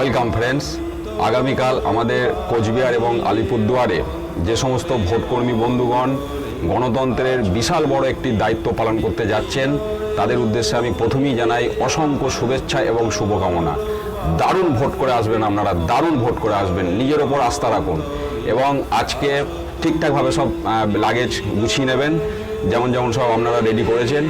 Welcome friends আগামীকাল আমাদের কোচবিহার এবং আলিপুরদুয়ারে যে সমস্ত ভোটকর্মী বন্ধুগণ গণতন্ত্রের বিশাল বড় একটি দায়িত্ব পালন করতে যাচ্ছেন, তাদের উদ্দেশ্যে আমি প্রথমেই জানাই অসংখ্য শুভেচ্ছা এবং শুভকামনা। দারুণ ভোট করে আসবেন আপনারা, দারুণ ভোট করে আসবেন, নিজের ওপর আস্থা রাখুন এবং আজকে ঠিকঠাকভাবে সব লাগেজ গুছিয়ে নেবেন। যেমন যেমন সব আপনারা রেডি করেছেন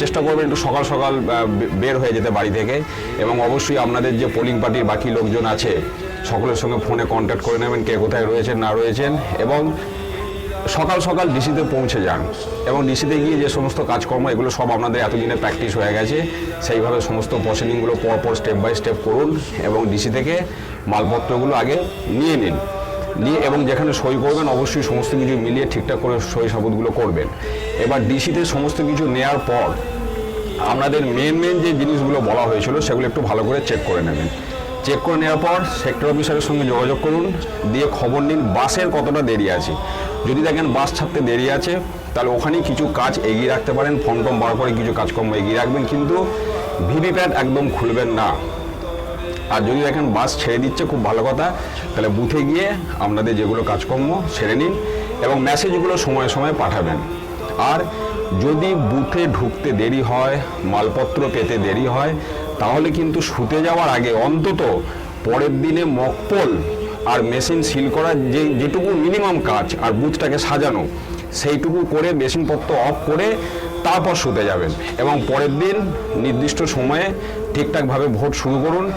চেষ্টা করবেন একটু সকাল সকাল বের হয়ে যেতে বাড়ি থেকে। এবং অবশ্যই আপনাদের যে পোলিং পার্টির বাকি লোকজন আছে, সকলের সঙ্গে ফোনে কন্ট্যাক্ট করে নেবেন, কে কোথায় রয়েছেন, না রয়েছেন, এবং সকাল সকাল ডিসিতে পৌঁছে যান। এবং ডিসিতে গিয়ে যে সমস্ত কাজকর্ম, এগুলো সব আপনাদের এতদিনে প্র্যাকটিস হয়ে গেছে। সেইভাবে সমস্ত প্রসিডিংগুলো পরপর স্টেপ বাই স্টেপ করুন এবং ডিসি থেকে মালপত্রগুলো আগে নিয়ে নিন। নিয়ে এবং যেখানে সই করবেন, অবশ্যই সমস্ত কিছু মিলিয়ে ঠিকঠাক করে সই সাবুতগুলো করবেন। এবার ডিসিতে সমস্ত কিছু নেওয়ার পর আপনাদের মেন মেন যে জিনিসগুলো বলা হয়েছিল, সেগুলো একটু ভালো করে চেক করে নেবেন। চেক করে নেওয়ার পর সেক্টর অফিসারের সঙ্গে যোগাযোগ করুন, দিয়ে খবর নিন বাসের কতটা দেরি আছে। যদি দেখেন বাস ছাড়তে দেরি আছে, তাহলে ওখানেই কিছু কাজ এগিয়ে রাখতে পারেন ফর্ম টম বার করে কিছু কাজকর্ম এগিয়ে রাখবেন, কিন্তু ভিভিপ্যাট একদম খুলবেন না। আর যদি দেখেন বাস ছেড়ে দিচ্ছে, খুব ভালো কথা। তাহলে বুথে গিয়ে আপনাদের যেগুলো কাজকর্ম সেরে নিন এবং মেসেজগুলো সময়ে সময়ে পাঠাবেন। আর যদি বুথে ঢুকতে দেরি হয়, মালপত্র পেতে দেরি হয়, তাহলে কিন্তু শুতে যাওয়ার আগে অন্তত পরের দিনে মকপল আর মেশিন সিল করার যে যেটুকু মিনিমাম কাজ আর বুথটাকে সাজানো সেইটুকু করে মেশিনপত্র অফ করে তারপর শুতে যাবেন। এবং পরের দিন নির্দিষ্ট সময়ে ঠিকঠাকভাবে ভোট শুরু করুন।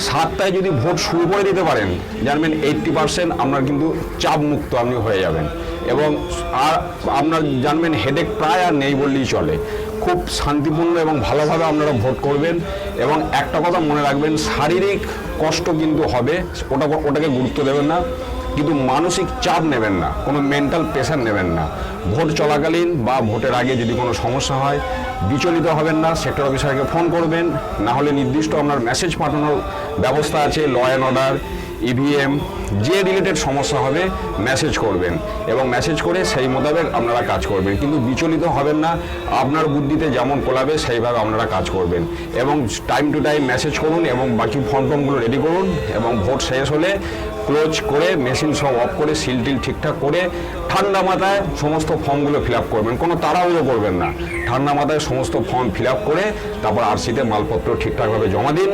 সাতটায় যদি ভোট শুরু করে দিতে পারেন, জানবেন এইট্টি পার্সেন্ট আপনার কিন্তু চাপ মুক্ত আপনি হয়ে যাবেন। এবং আর আপনার জানবেন হেডেক প্রায় আর নেই বললেই চলে। খুব শান্তিপূর্ণ এবং ভালোভাবে আপনারা ভোট করবেন। এবং একটা কথা মনে রাখবেন, শারীরিক কষ্ট কিন্তু হবে, ওটা ওটাকে গুরুত্ব দেবেন না। কিন্তু মানসিক চাপ নেবেন না, কোনো মেন্টাল প্রেশার নেবেন না। ভোট চলাকালীন বা ভোটের আগে যদি কোনো সমস্যা হয়, বিচলিত হবেন না সেক্টর অফিসারকে ফোন করবেন, না হলে নির্দিষ্ট আপনার মেসেজ পাঠানোর ব্যবস্থা আছে ল অ্যান্ড অর্ডার ইভিএম যে রিলেটেড সমস্যা হবে মেসেজ করবেন। এবং মেসেজ করে সেই মোতাবেক আপনারা কাজ করবেন। কিন্তু বিচলিত হবেন না। আপনার বুদ্ধিতে যেমন কোলাবে সেইভাবে আপনারা কাজ করবেন। এবং টাইম টু টাইম মেসেজ করুন এবং বাকি ফর্ম টর্মগুলো রেডি করুন এবং ভোট শেষ হলে ক্লোজ করে মেশিন সব অফ করে সিল টিল ঠিকঠাক করে ঠান্ডা মাথায় সমস্ত ফর্মগুলো ফিল আপ করবেন। কোনো তাড়াহুড়ো করবেন না। ঠান্ডা মাথায় সমস্ত ফর্ম ফিল আপ করে তারপর আরসিতে মালপত্র ঠিকঠাকভাবে জমা দিন।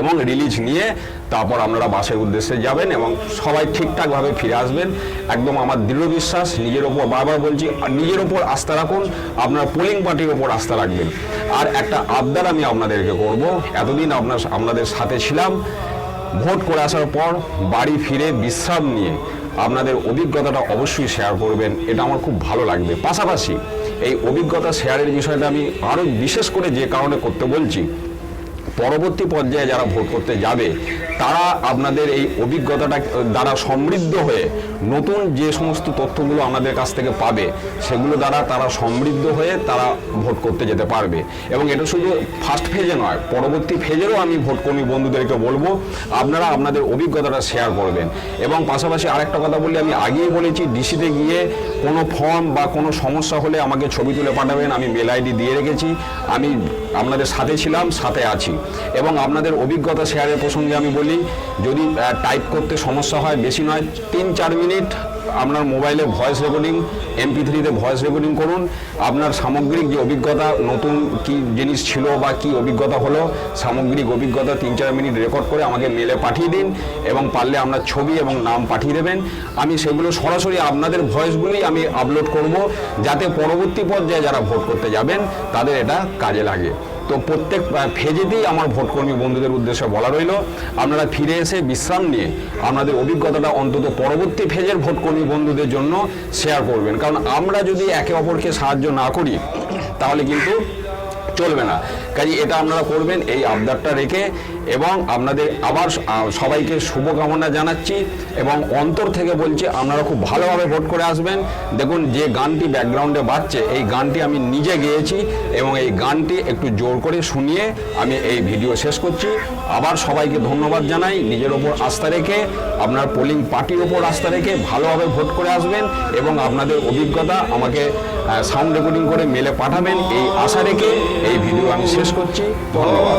এবং রিলিজ নিয়ে তারপর আপনারা বাসের উদ্দেশ্যে যাবেন এবং সবাই ঠিকঠাকভাবে ফিরে আসবেন। একদম আমার দৃঢ় বিশ্বাস, নিজের ওপর বারবার বলছি নিজের ওপর আস্থা রাখুন, আপনার পোলিং পার্টির ওপর আস্থা রাখবেন। আর একটা আবদার আমি আপনাদেরকে করব, এতদিন আপনার আপনাদের সাথে ছিলাম। ভোট করে আসার পর বাড়ি ফিরে বিশ্রাম নিয়ে আপনাদের অভিজ্ঞতাটা অবশ্যই শেয়ার করবেন, এটা আমার খুব ভালো লাগবে। পাশাপাশি এই অভিজ্ঞতা শেয়ারের বিষয়টা আমি আরও বিশেষ করে যে কারণে করতে বলছি পরবর্তী পর্যায়ে যারা ভোট করতে যাবে, তারা আপনাদের এই অভিজ্ঞতাটা দ্বারা সমৃদ্ধ হয়ে নতুন যে সমস্ত তথ্যগুলো আমাদের কাছ থেকে পাবে, সেগুলো দ্বারা তারা সমৃদ্ধ হয়ে তারা ভোট করতে যেতে পারবে। এবং এটা শুধু ফার্স্ট ফেজে নয়, পরবর্তী ফেজেরও আমি ভোটকর্মী বন্ধুদেরকে বলব, আপনারা আপনাদের অভিজ্ঞতাটা শেয়ার করবেন। এবং পাশাপাশি আরেকটা কথা বলি, আমি আগেই বলেছি ডিসিতে গিয়ে কোনো ফর্ম বা কোনো সমস্যা হলে আমাকে ছবি তুলে পাঠাবেন, আমি মেল আইডি দিয়ে রেখেছি, আমি আপনাদের সাথে ছিলাম, সাথে আছি। এবং আপনাদের অভিজ্ঞতা শেয়ারের প্রসঙ্গে আমি বলি, যদি টাইপ করতে সমস্যা হয়, বেশি নয়, তিন চার মিনিট আপনার মোবাইলে ভয়েস রেকর্ডিং এমপি থ্রিতে ভয়েস রেকর্ডিং করুন। আপনার সামগ্রিক যে অভিজ্ঞতা, নতুন কি জিনিস ছিল বা কি অভিজ্ঞতা হলো, সামগ্রিক অভিজ্ঞতা তিন চার মিনিট রেকর্ড করে আমাকে মেলে পাঠিয়ে দিন এবং পারলে আপনার ছবি এবং নাম পাঠিয়ে দেবেন। আমি সেগুলো সরাসরি আপনাদের ভয়েসগুলি আমি আপলোড করব, যাতে পরবর্তী পর্যায়ে যারা ভোট করতে যাবেন, তাদের এটা কাজে লাগে। তো প্রত্যেক ফেজেতেই আমার ভোটকর্মী বন্ধুদের উদ্দেশ্যে বলা রইল, আপনারা ফিরে এসে বিশ্রাম নিয়ে আপনাদের অভিজ্ঞতাটা অন্তত পরবর্তী ফেজের ভোটকর্মী বন্ধুদের জন্য শেয়ার করবেন। কারণ আমরা যদি একে অপরকে সাহায্য না করি, তাহলে কিন্তু চলবে না। কাজে এটা আপনারা করবেন, এই আবদারটা রেখে এবং আপনাদের আবার সবাইকে শুভকামনা জানাচ্ছি এবং অন্তর থেকে বলছি আপনারা খুব ভালোভাবে ভোট করে আসবেন। দেখুন যে গানটি ব্যাকগ্রাউন্ডে বাজছে, এই গানটি আমি নিজে গেয়েছি এবং এই গানটি একটু জোর করে শুনিয়ে আমি এই ভিডিও শেষ করছি। আবার সবাইকে ধন্যবাদ জানাই, নিজের ওপর আস্থা রেখে, আপনার পোলিং পার্টির ওপর আস্থা রেখে ভালোভাবে ভোট করে আসবেন এবং আপনাদের অভিজ্ঞতা আমাকে সাউন্ড রেকর্ডিং করে মেলে পাঠাবেন, এই আশা রেখে এই ভিডিও আমি শেষ করছি। ধন্যবাদ।